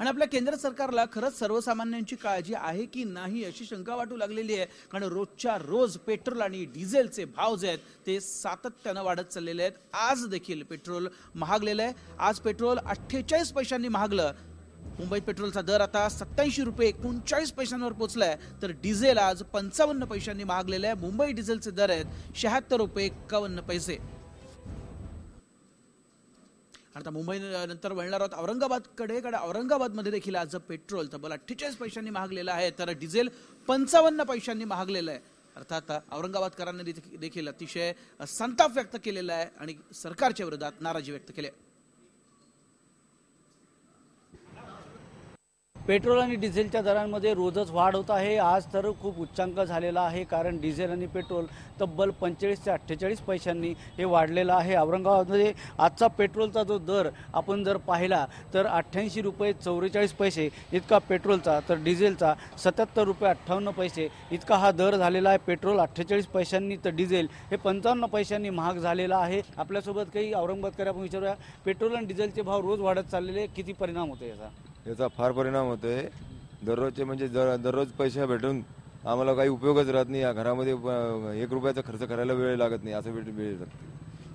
आणि आपल्या केंद्र सरकारला खरंच सर्वसामान्यांची काळजी आहे की नाही अशी शंका वाटू लागलेली आहे. कारण रोजच्या रोज पेट्रोल आणि डिझेलचे भाव जे आहेत ते सातत्यानं वाढत चाललेले आहेत. आज देखील पेट्रोल महागलेलं आहे. आज पेट्रोल अठ्ठेचाळीस पैशांनी महागलं. मुंबईत पेट्रोलचा दर आता सत्याऐंशी रुपये एकोणचाळीस पैशांवर पोहोचलाय तर डिझेल आज पंचावन्न पैशांनी महागलेलं आहे. मुंबई डिझेलचे दर आहेत शहात्तर रुपये एकावन्न पैसे. आता मुंबई नंतर वळणार आहोत. औरंगाबादकडे कारण औरंगाबादमध्ये देखील आज पेट्रोल तब्बल अठ्ठेचाळीस पैशांनी महागलेलं आहे तर डिझेल पंचावन्न पैशांनी महागलेलं आहे. अर्थात औरंगाबादकरांनी देखील- देखील अतिशय संताप व्यक्त केलेला आहे आणि सरकारच्या विरोधात नाराजी व्यक्त केली आहे. पेट्रोल आणि डिझेलच्या दरांमध्ये रोजच वाढ होत आहे. आज तर खूप उच्चांक झालेला आहे कारण डिझेल आणि पेट्रोल तब्बल पंचेचाळीस ते अठ्ठेचाळीस पैशांनी हे वाढलेलं आहे. औरंगाबादमध्ये आजचा पेट्रोलचा जो दर आपण जर पाहिला तर अठ्ठ्याऐंशी रुपये चौवेचाळीस पैसे इतका पेट्रोलचा तर डिझेलचा सत्याहत्तर रुपये अठ्ठावन्न पैसे इतका हा दर झालेला आहे. पेट्रोल अठ्ठेचाळीस पैशांनी तर डिझेल हे पंचावन्न पैशांनी महाग झालेला आहे. आपल्यासोबत काही औरंगाबादकर आपण विचारूया पेट्रोल आणि डिझेलचे भाव रोज वाढत चाललेले किती परिणाम होते याचा? याचा फार परिणाम होतो आहे दररोजचे म्हणजे दर दररोज पैसे भेटून आम्हाला काही उपयोगच राहत नाही. या घरामध्ये एक रुपयाचा खर्च करायला वेळ लागत नाही. असं वेळ वेळ लागते.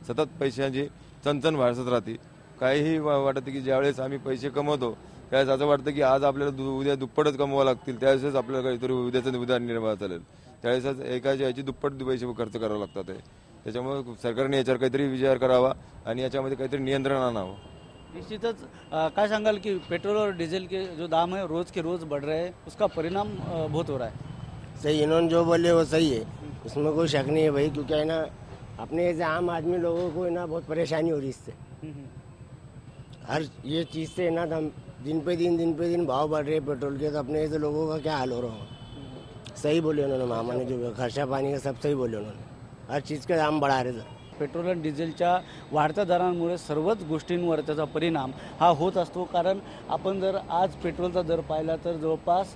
सतत पैशांची चणचण भासत राहते. काहीही वा- वाटतं की ज्यावेळेस आम्ही पैसे कमवतो त्यावेळेस असं वाटतं की आज आपल्याला दु- उद्या दुप्पटच कमवावं लागतील. त्यावेळेस आपल्याला काहीतरी उद्याचं उद्या निर्माण चालेल. त्यावेळेस एकाच्या याची दुप्पट पैसे खर्च करावे लागतात. आहे. त्याच्यामुळे सरकारने याच्यावर काहीतरी विचार करावा आणि याच्यामध्ये काहीतरी नियंत्रण आणावं. निश्चितच अ, काय सांगाल कि पेट्रोल और डीजल के जो दाम है रोज के रोज बढ़ रहे हैं उसका परिणाम अ, बहुत हो रहा है? सही इन्होंने जो बोले वो सही है। उसमें कोई शक नहीं है भाई क्योंकि है ना अपने ऐसे आम आदमी लोगों को है ना बहुत परेशानी हो रही है इससे। हर ये चीज़ से है ना हम दिन पे दिन दिन पे दिन भाव बढ़ रहे हैं पेट्रोल के तो अपने ऐसे लोगों का क्या हाल हो रहा होगा सही बोले उन्होंने मामा ने जो खर्चा पानी का सब सही बोले उन्होंने। हर चीज़ का दाम बढ़ा रहे थे पेट्रोल आणि डिझेलच्या वाढत्या दरांमुळे सर्वच गोष्टींवर त्याचा परिणाम हा होत असतो. कारण आपण जर आज पेट्रोलचा दर पाहिला तर जवळपास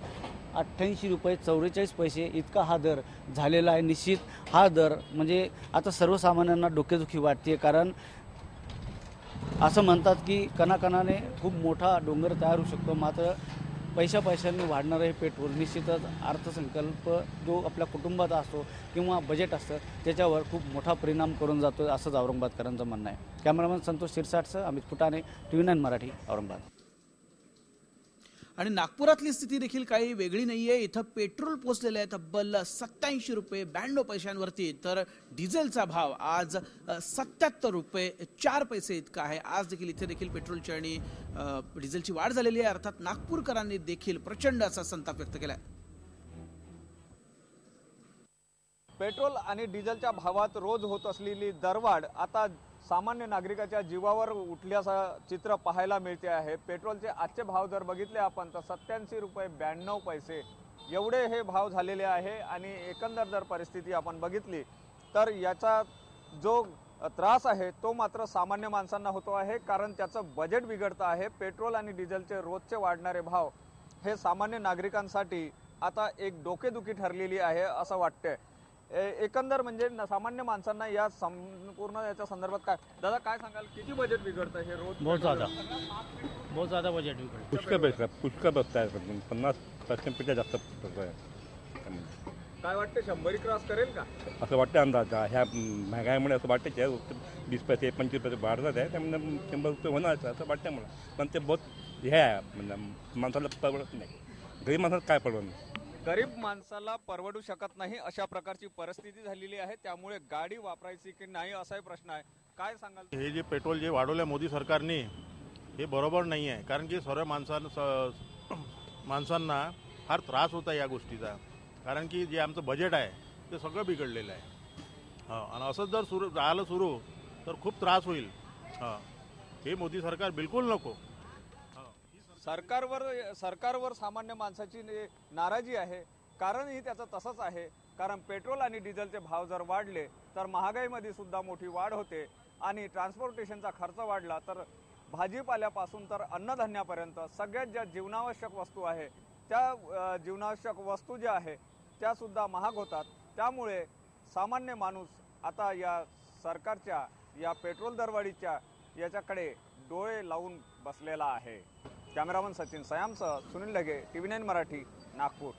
अठ्ठ्याऐंशी रुपये चौवेचाळीस पैसे इतका हा दर झालेला आहे. निश्चित हा दर म्हणजे आता सर्वसामान्यांना डोकेदुखी वाटते कारण असं म्हणतात की कणाकणाने खूप मोठा डोंगर तयार होऊ शकतो. मात्र पैशा पैशाने वाढणारं हे पेट्रोल निश्चितच अर्थसंकल्प जो आपल्या कुटुंबाचा असतो किंवा बजेट असतं त्याच्यावर खूप मोठा परिणाम करून जातो असंच औरंगाबादकरांचं म्हणणं आहे. Cameraman Santosh शिरसाटचं Amit Futane T V nine Marathi Aurangabad. आणि नागपुरातली स्थिती देखील काही वेगळी नाहीये. इथं पेट्रोल पोचलेलं आहे तब्बल सत्याऐंशी रुपये ब्याण्णव पैशांवरती. तर डिझेलचा भाव आज सत्याहत्तर रुपये चार पैसे इतका आहे. आज देखील इथे देखील पेट्रोलची आणि डिझेलची वाढ झालेली आहे. अर्थात नागपूरकरांनी देखील प्रचंड असा संताप व्यक्त केलाय. पेट्रोल आणि डिझेलच्या भावात रोज होत असलेली दरवाढ आता सामान्य नागरिकाच्या जीवावर उठल्याचं चित्र पाहायला मिळते आहे. पेट्रोलचे आजचे भाव जर बघितले आपण तर सत्याऐंशी रुपये ब्याण्णव पैसे एवढे हे भाव झालेले आहे आणि एकंदर जर परिस्थिती आपण बघितली तर याचा जो त्रास आहे तो मात्र सामान्य माणसांना होतो आहे कारण त्याचं बजेट बिघडतं आहे. पेट्रोल आणि डिझेलचे रोजचे वाढणारे भाव हे सामान्य नागरिकांसाठी आता एक डोकेदुखी ठरलेली आहे असं वाटतंय. एकंदर म्हणजे न- सामान्य माणसांना या संपूर्ण याच्या संदर्भात काय दादा काय सांगाल? किती बजेट बिघडतं हे रोज? बहुत ज़्यादा. बहुत ज़्यादा बजट भी पड़े पुष्कळ बसता पुष्कळ बसताय पन्नास पर्सेंटपेक्षा जास्त बसत आहे काय वाटतं? शंभरी क्रॉस करेल का? असं वाटतं अंदाज. ह्या महागाईमुळे असं वाटतं की वीस पैसे पंचवीस पैसे वाढतात आहे. त्यामुळे शंभर रुपये होणार असं वाटतं मला. पण ते बहुत हे आहे. म्हणजे माणसाला परवडत नाही. गरीब माणसाला काय परवडत नाही गरीब माणसाला परवडू शकत नाही अशा प्रकारची परिस्थिती झालेली आहे. त्यामुळे गाडी वापरायची की नाही असाही प्रश्न आहे. काय सांगाल? हे जे पेट्रोल जे वाढवलं मोदी सरकारने हे बरोबर नाही आहे. कारण की सर्व माणसां स- माणसांना फार त्रास होता या गोष्टीचा. कारण की जे आमचं बजेट आहे ते सगळं बिघडलेलं आहे. हां आणि असंच जर सुरू राहिलं सुरू तर खूप त्रास होईल. हां. हे मोदी सरकार बिलकुल नको. सरकारवर सरकारवर सामान्य माणसाची नाराजी आहे. कारणही त्याचं तसंच आहे. कारण पेट्रोल आणि डिझेलचे भाव जर वाढले तर महागाईमध्ये सुद्धा मोठी वाढ होते आणि ट्रान्सपोर्टेशनचा खर्च वाढला तर भाजीपाल्यापासून तर अन्नधान्यापर्यंत सगळ्यात ज्या जीवनावश्यक वस्तू आहे त्या जीवनावश्यक वस्तू ज्या आहे त्यासुद्धा महाग होतात. त्यामुळे सामान्य माणूस आता या सरकारच्या या पेट्रोल दरवाढीच्या याच्याकडे डोळे लावून बसलेला आहे. Cameraman Sachin सयामसह Sunil Dhage T V nine Marathi Nagpur.